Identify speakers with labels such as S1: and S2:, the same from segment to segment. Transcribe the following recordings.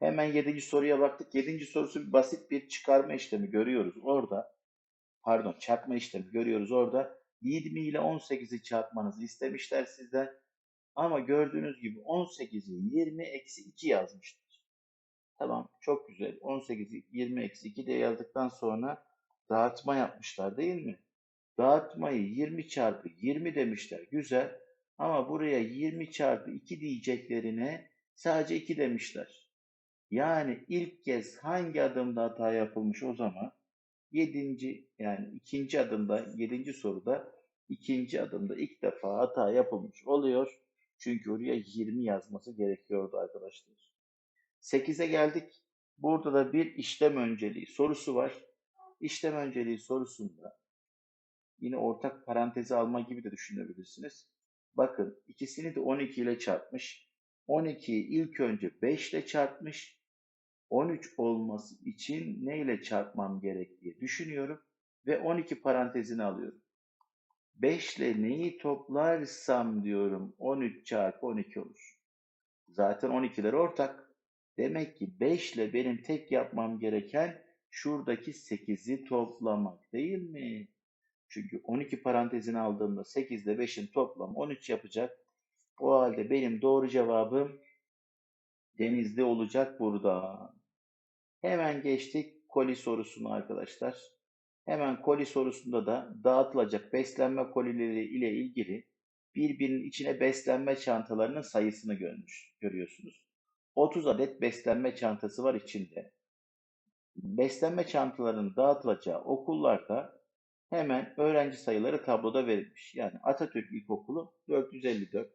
S1: Hemen 7. soruya baktık. 7. sorusu bir basit bir çıkarma işlemi görüyoruz orada. Pardon çarpma işlemi görüyoruz orada. 20 ile 18'i çarpmanızı istemişler sizden. Ama gördüğünüz gibi 18'i 20 eksi 2 yazmışlar. Tamam çok güzel. 18'i 20 eksi 2 de yazdıktan sonra dağıtma yapmışlar değil mi? Dağıtmayı 20 çarpı 20 demişler. Güzel. Ama buraya 20 çarpı 2 diyeceklerine sadece 2 demişler. Yani ilk kez hangi adımda hata yapılmış o zaman? 7. yani ikinci adımda 7. soruda ikinci adımda ilk defa hata yapılmış oluyor. Çünkü oraya 20 yazması gerekiyordu arkadaşlar. 8'e geldik. Burada da bir işlem önceliği sorusu var. İşlem önceliği sorusunda yine ortak parantezi alma gibi de düşünebilirsiniz. Bakın ikisini de 12 ile çarpmış. 12'yi ilk önce 5 ile çarpmış. 13 olması için ne ile çarpmam gerek diye düşünüyorum. Ve 12 parantezini alıyorum. 5 ile neyi toplarsam diyorum 13 çarpı 12 olur. Zaten 12'ler ortak. Demek ki 5 ile benim tek yapmam gereken şuradaki 8'i toplamak değil mi? Çünkü 12 parantezini aldığımda 8 ile 5'in toplamı 13 yapacak. O halde benim doğru cevabım denizde olacak burada. Hemen geçtik koli sorusuna arkadaşlar. Hemen koli sorusunda da dağıtılacak beslenme kolileri ile ilgili birbirinin içine beslenme çantalarının sayısını görmüş, görüyorsunuz. 30 adet beslenme çantası var içinde. Beslenme çantalarının dağıtılacağı okullarda hemen öğrenci sayıları tabloda verilmiş. Yani Atatürk İlkokulu 454,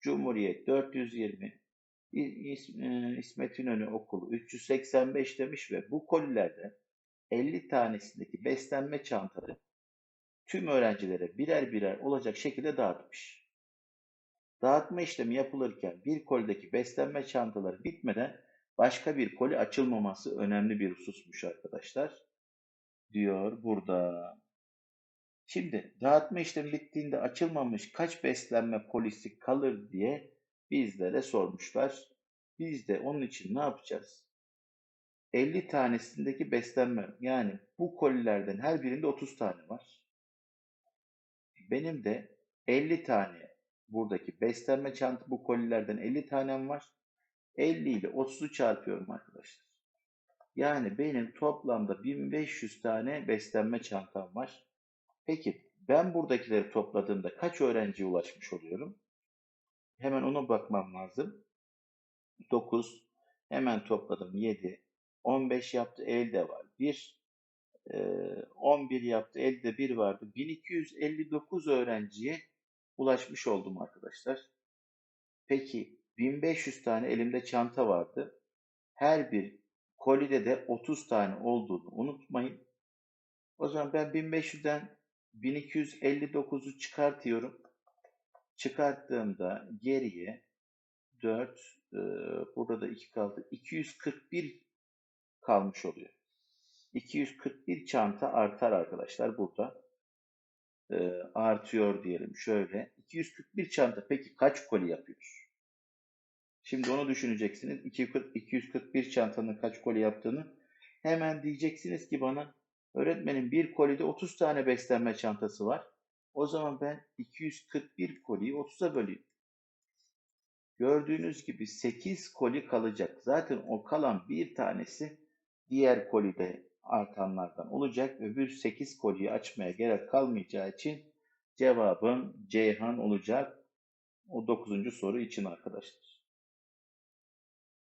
S1: Cumhuriyet 420, İs- e, İsmet İnönü Okulu 385 demiş ve bu kolilerde 50 tanesindeki beslenme çantaları tüm öğrencilere birer birer olacak şekilde dağıtmış. Dağıtma işlemi yapılırken bir kolideki beslenme çantaları bitmeden başka bir koli açılmaması önemli bir hususmuş arkadaşlar. Diyor burada. Şimdi dağıtma işlemi bittiğinde açılmamış kaç beslenme kolisi kalır diye bizlere sormuşlar. Biz de onun için ne yapacağız? 50 tanesindeki beslenme yani bu kolilerden her birinde 30 tane var. Benim de 50 tane buradaki beslenme çanta bu kolilerden 50 tanem var. 50 ile 30'u çarpıyorum arkadaşlar. Yani benim toplamda 1500 tane beslenme çantam var. Peki ben buradakileri topladığımda kaç öğrenciye ulaşmış oluyorum? Hemen ona bakmam lazım. 9 hemen topladım 7 15 yaptı elde var 1 11 yaptı elde 1 vardı 1259 öğrenciye ulaşmış oldum arkadaşlar. Peki 1500 tane elimde çanta vardı. Her bir kolide de 30 tane olduğunu unutmayın. O zaman ben 1500'den 1259'u çıkartıyorum. Çıkarttığımda geriye 4, e, burada da 2 kaldı. 241 kalmış oluyor. 241 çanta artar arkadaşlar burada. E, artıyor diyelim şöyle. 241 çanta peki kaç koli yapıyor? Şimdi onu düşüneceksiniz. 241 çantanın kaç koli yaptığını. Hemen diyeceksiniz ki bana öğretmenin bir kolide 30 tane beslenme çantası var. O zaman ben 241 koliyi 30'a böleyim. Gördüğünüz gibi 8 koli kalacak. Zaten o kalan bir tanesi diğer kolide artanlardan olacak. Öbür 8 koliyi açmaya gerek kalmayacağı için cevabım Ceyhan olacak. O 9. soru için arkadaşlar.